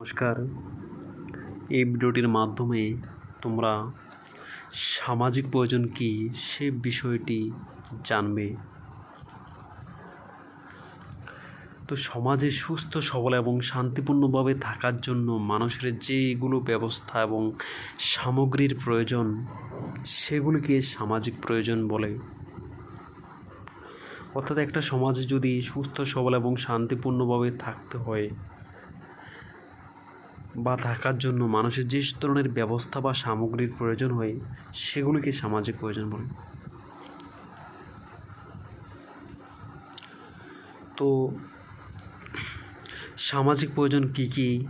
নমস্কার। এই ভিডিওটির মাধ্যমে তোমরা সামাজিক প্রয়োজন কি সে বিষয়টি জানবে। তো সমাজে সুস্থ, সবল এবং শান্তিপূর্ণভাবে থাকার জন্য মানুষের যেগুলো ব্যবস্থা এবং সামগ্রীর প্রয়োজন, সেগুলিকে সামাজিক প্রয়োজন বলে। অর্থাৎ একটা সমাজে যদি সুস্থ, সবল এবং শান্তিপূর্ণভাবে থাকতে হয় বা থাকার জন্য মানুষের যে ধরনের ব্যবস্থা বা সামগ্রীর প্রয়োজন হয়, সেগুলিকে সামাজিক প্রয়োজন বলে। তো সামাজিক প্রয়োজন কি কি?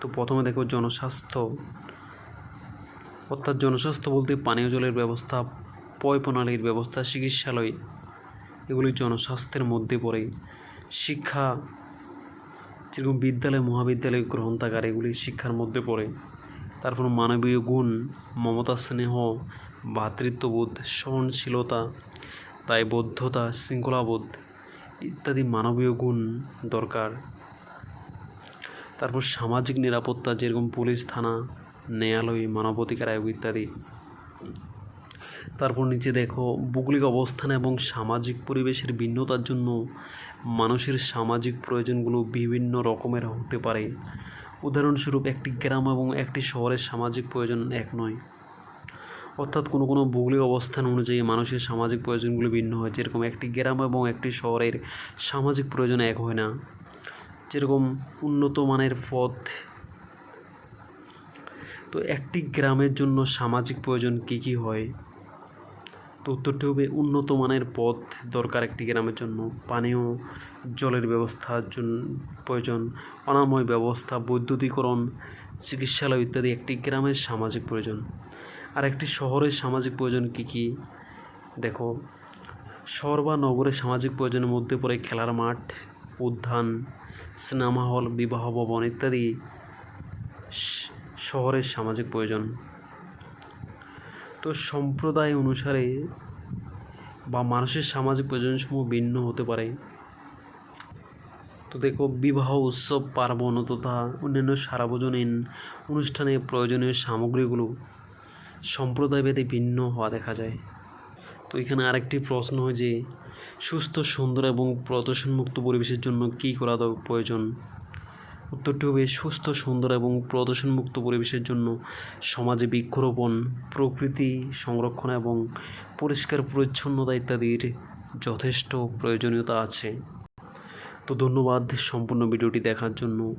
তো প্রথমে দেখো জনস্বাস্থ্য। অর্থাৎ জনস্বাস্থ্য বলতে পানীয় জলের ব্যবস্থা, পয় প্রণালীর ব্যবস্থা, চিকিৎসালয়, এগুলি জনস্বাস্থ্যের মধ্যে পড়ে। শিক্ষা যেরকম বিদ্যালয়, মহাবিদ্যালয় গ্রন্থাগার, এগুলি শিক্ষার মধ্যে পড়ে। তারপর মানবীয় গুণ, মমতা স্নেহ, ভ্রাতৃত্ববোধ, সহনশীলতা দায়বদ্ধতা শৃঙ্খলাবোধ ইত্যাদি মানবীয় গুণ দরকার। তারপর সামাজিক নিরাপত্তা, যেরকম পুলিশ, থানা, ন্যায়ালয়, মানবাধিকার আয়োগ ইত্যাদি। তারপর নিচে দেখো, ভৌগোলিক অবস্থান এবং সামাজিক পরিবেশের ভিন্নতার জন্য মানুষের সামাজিক প্রয়োজনগুলো বিভিন্ন রকমের হতে পারে। উদাহরণস্বরূপ, একটি গ্রাম এবং একটি শহরের সামাজিক প্রয়োজন এক নয়। অর্থাৎ কোনো কোনো ভৌগোলিক অবস্থান অনুযায়ী মানুষের সামাজিক প্রয়োজনগুলো ভিন্ন হয়। যেরকম, একটি গ্রাম এবং একটি শহরের সামাজিক প্রয়োজন এক হয় না। যেরকম, উন্নত মানের পথ। তো একটি গ্রামের জন্য সামাজিক প্রয়োজন কী কী হয়? তো উত্তরটি হবে উন্নত মানের পথ দরকার একটি গ্রামের জন্য। পানীয়, জলের ব্যবস্থার জন্য প্রয়োজন, অনাময় ব্যবস্থা, বৈদ্যুতিকরণ, চিকিৎসালয় ইত্যাদি একটি গ্রামের সামাজিক প্রয়োজন। আর একটি শহরের সামাজিক প্রয়োজন কী কী? দেখো, শহর বা নগরের সামাজিক প্রয়োজনের মধ্যে পড়ে খেলার মাঠ, উদ্যান, সিনেমা হল, বিবাহ ভবন ইত্যাদি শহরের সামাজিক প্রয়োজন। তো সম্প্রদায় অনুসারে বা মানুষের সামাজিক প্রয়োজনসমূহ ভিন্ন হতে পারে। তো দেখো, বিবাহ, উৎসব, পার্বণ তথা অন্যান্য সার্বজনীন অনুষ্ঠানে প্রয়োজনীয় সামগ্রীগুলো সম্প্রদায়ভেদে ভিন্ন হওয়া দেখা যায়। তো এখানে আরেকটি প্রশ্ন হয় যে, সুস্থ, সুন্দর এবং প্রদর্শনমুক্ত পরিবেশের জন্য কী করা প্রয়োজন? উত্তরটি হবে সুস্থ, সুন্দর এবং প্রদর্শনমুক্ত পরিবেশের জন্য সমাজে বৃক্ষরোপণ, প্রকৃতি সংরক্ষণ এবং পরিষ্কার, পরিচ্ছন্নতা ইত্যাদির যথেষ্ট প্রয়োজনীয়তা আছে। তো ধন্যবাদ সম্পূর্ণ ভিডিওটি দেখার জন্য।